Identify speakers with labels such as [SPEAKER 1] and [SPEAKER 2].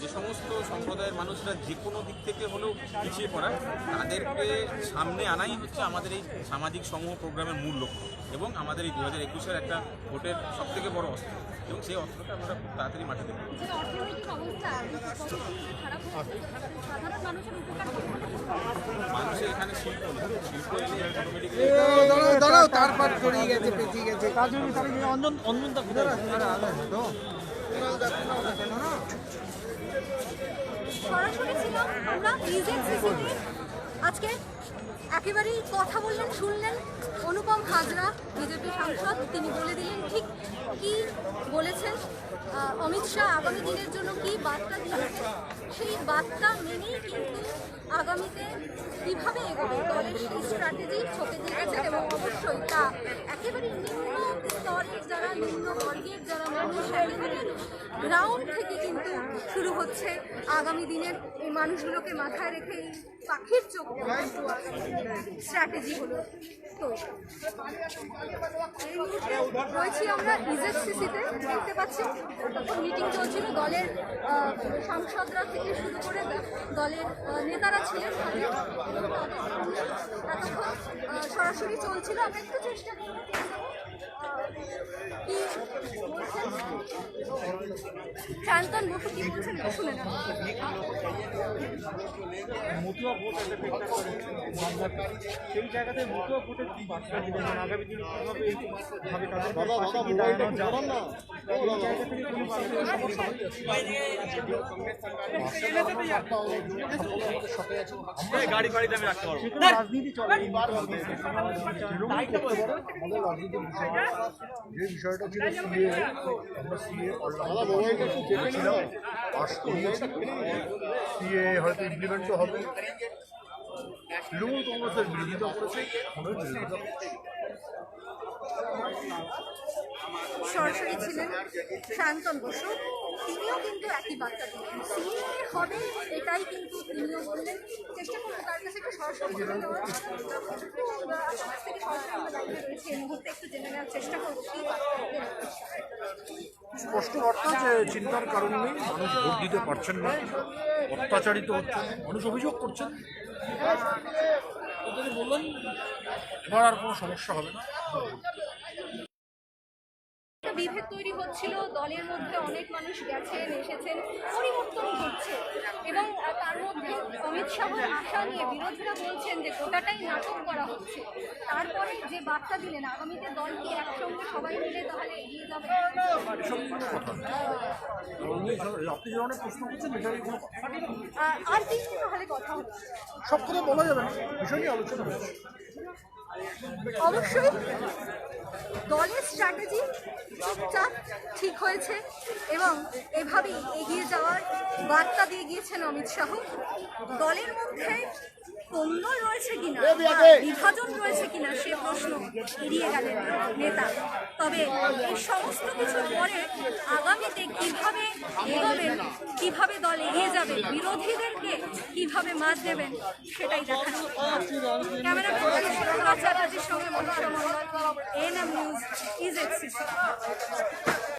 [SPEAKER 1] যে সমস্ত সম্প্রদায়ের মানুষরা যে কোনো দিক থেকে হলেও পিছিয়ে পড়া তাদেরকে সামনে আনাই হচ্ছে আমাদের এই সামাজিক সমূহ প্রোগ্রামের মূল লক্ষ্য এবং আমাদের এই দু হাজার একুশের একটা ভোটের সব থেকে বড় অস্ত্র। এবং সেই অস্ত্রটা আমরা খুব তাড়াতাড়ি মাটিতে দেবো
[SPEAKER 2] মানুষের উপকার করতে
[SPEAKER 1] মানুষের এখানে শিল্প শিল্প
[SPEAKER 3] দাঁড়াও দাঁড়াও তারপর ছড়িয়ে গেছে পেঁচিয়ে গেছে।
[SPEAKER 4] অঞ্জন
[SPEAKER 2] আজকে একেবারেই কথা বললেন, শুনলেন অনুপম হাজরা, বিজেপি সাংসদ। তিনি বলে দিলেন, ঠিক কি বলেছেন? অমিত শাহ, আগামী দিনের জন্য কি বার্তা দিয়েছেন সেই বার্তা মেনেই কিন্তু আগামীতে কীভাবে এগোবে? দলের সেই স্ট্র্যাটেজি ছকে দিয়েছেন এবং অবশ্যই তা একেবারে নিম্ন স্তরের যারা, নিম্ন বর্গের যারা মানুষ গ্রাউন্ড থেকে কিন্তু শুরু হচ্ছে। আগামী দিনের এই মানুষগুলোকে মাথায় রেখে এই পাখির চোখ স্ট্র্যাটেজি হলো। তো এই মুহূর্তে রয়েছি আমরা ইজেসিসিতে দেখতে পাচ্ছি মিটিং চলছিল, দলের সাংসদরা থেকে শুরু করে দলের নেতারা ছিলেন। সরাসরি চলছিল আমরা একটু চেষ্টা করব শান্তন বসু কি বলছেন শুনে নেন
[SPEAKER 4] মতুয়া ভোট একটা ফেক্টার করে সেই জায়গাতে মতুয়া ভোটের কি বার্তা দিবেন মানে আগামী দিনে কীভাবে এইভাবে তাদের পাশে গিয়ে দাঁড়ানো রাখতে পারব রাজনীতি চলে
[SPEAKER 5] যে বিষয়টা ছিল হয়তো ইমপ্লিমেন্টও হবে তৃণমূল কংগ্রেসের বিরোধিতা করেছে
[SPEAKER 2] সরাসরি ছিলেন শান্তন বসু। তিনিও কিন্তু একই বার্তা দিলেন। হবে, এটাই কিন্তু তিনিও বললেন চেষ্টা করব তার কাছে একটু সরাসরি সরাসরি আমরা দায়িত্বে রয়েছে। এই মুহূর্তে একটু জেনে নেওয়ার চেষ্টা করব।
[SPEAKER 5] স্পষ্ট বার্তা যে চিন্তার কারণ মানুষ ভোট দিতে পারছেন না, অত্যাচারিত হচ্ছেন, মানুষ অভিযোগ করছেন। বললেন, এবার আর কোনো সমস্যা হবে না।
[SPEAKER 2] বিভেদ তৈরি হচ্ছিল, দলের মধ্যে অনেক মানুষ গেছেন, এসেছেন, পরিবর্তন ঘটছে। এবং তার মধ্যে অমিত শাহর আশা নিয়ে বিরোধীরা বলছেন যে গোটাটাই নাটক করা হচ্ছে। তারপরে যে বার্তা দিলেন, আগামীতে দল কি একসঙ্গে সবাই মিলে তাহলে এগিয়ে যাবে। আর তাহলে কথা
[SPEAKER 5] সব কথা বলা যাবে না বিষয় নিয়ে আলোচনা হচ্ছে
[SPEAKER 2] অবশ্যই দলের স্ট্র্যাটেজি চুপচাপ ঠিক হয়েছে এবং এভাবেই এগিয়ে যাওয়ার বার্তা দিয়ে গিয়েছেন অমিত শাহ। দলের মধ্যে কোন্দল রয়েছে কিনা বিভাজন রয়েছে এড়িয়ে গেলেন নেতা। তবে এই সমস্ত কিছুর পরে আগামীতে কীভাবে এগোবেন, কীভাবে দল এগিয়ে যাবে, বিরোধীদেরকে কীভাবে মাত দেবেন, সেটাই দেখা ক্যামেরাম্যান আচার্যের সঙ্গে Manisha Mondal M news is axis